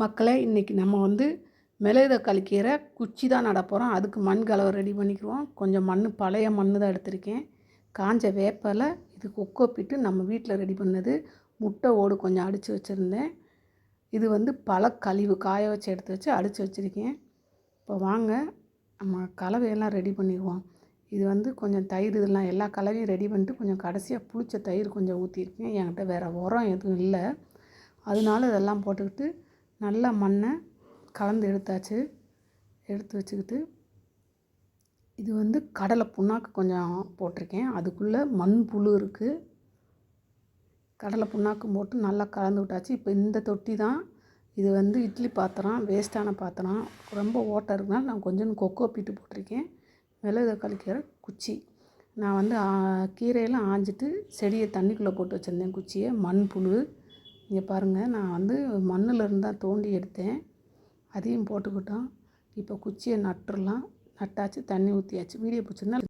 மக்களை இன்றைக்கி நம்ம வந்து மிளகு தக்காளி கீரை குச்சி தான் நடப்போகிறோம் அதுக்கு மண் கலவை ரெடி பண்ணிக்குவோம். கொஞ்சம் மண் பழைய மண் தான் எடுத்திருக்கேன். காஞ்ச வேப்பலை இது கொக்கோப்பிட்டு நம்ம வீட்டில் ரெடி பண்ணது. முட்டை ஓடு கொஞ்சம் அடித்து வச்சுருந்தேன். இது வந்து பல கழிவு காய வச்சு எடுத்து வச்சு அடித்து வச்சுருக்கேன். இப்போ வாங்க நம்ம கலவையெல்லாம் ரெடி பண்ணிடுவோம். இது வந்து கொஞ்சம் தயிர் இதெல்லாம் எல்லா கலவையும் ரெடி பண்ணிட்டு கொஞ்சம் கடைசியாக புளிச்ச தயிர் கொஞ்சம் ஊற்றிருக்கேன் என்கிட்ட வேறு உரம் எதுவும் இல்லை. அதனால இதெல்லாம் போட்டுக்கிட்டு நல்லா மண்ணை கலந்து எடுத்தாச்சு. எடுத்து வச்சுக்கிட்டு இது வந்து கடலை புண்ணாக்கு கொஞ்சம் போட்டிருக்கேன். அதுக்குள்ளே மண் புழு இருக்குது கடலை புண்ணாக்கும் போட்டு நல்லா கலந்து விட்டாச்சு. இப்போ இந்த தொட்டி தான். இது வந்து இட்லி பாத்திரம் வேஸ்ட்டான பாத்திரம். ரொம்ப ஓட்டை இருக்குனால நான் கொஞ்சம் கொக்கோ பீட்டு போட்டிருக்கேன். மிளகு தக்காளி கீரை குச்சி. நான் வந்து கீரையெல்லாம் ஆஞ்சிட்டு செடியை தண்ணிக்குள்ளே போட்டு வச்சுருந்தேன். குச்சியை மண் புழு இங்கே பாருங்கள் நான் வந்து மண்ணில் இருந்து தான் தோண்டி எடுத்தேன். அதையும் போட்டுக்கிட்டோம். இப்போ குச்சியை நட்டுடலாம் நட்டாச்சு தண்ணி ஊற்றியாச்சு வீடியோ பிடிச்சிருந்தா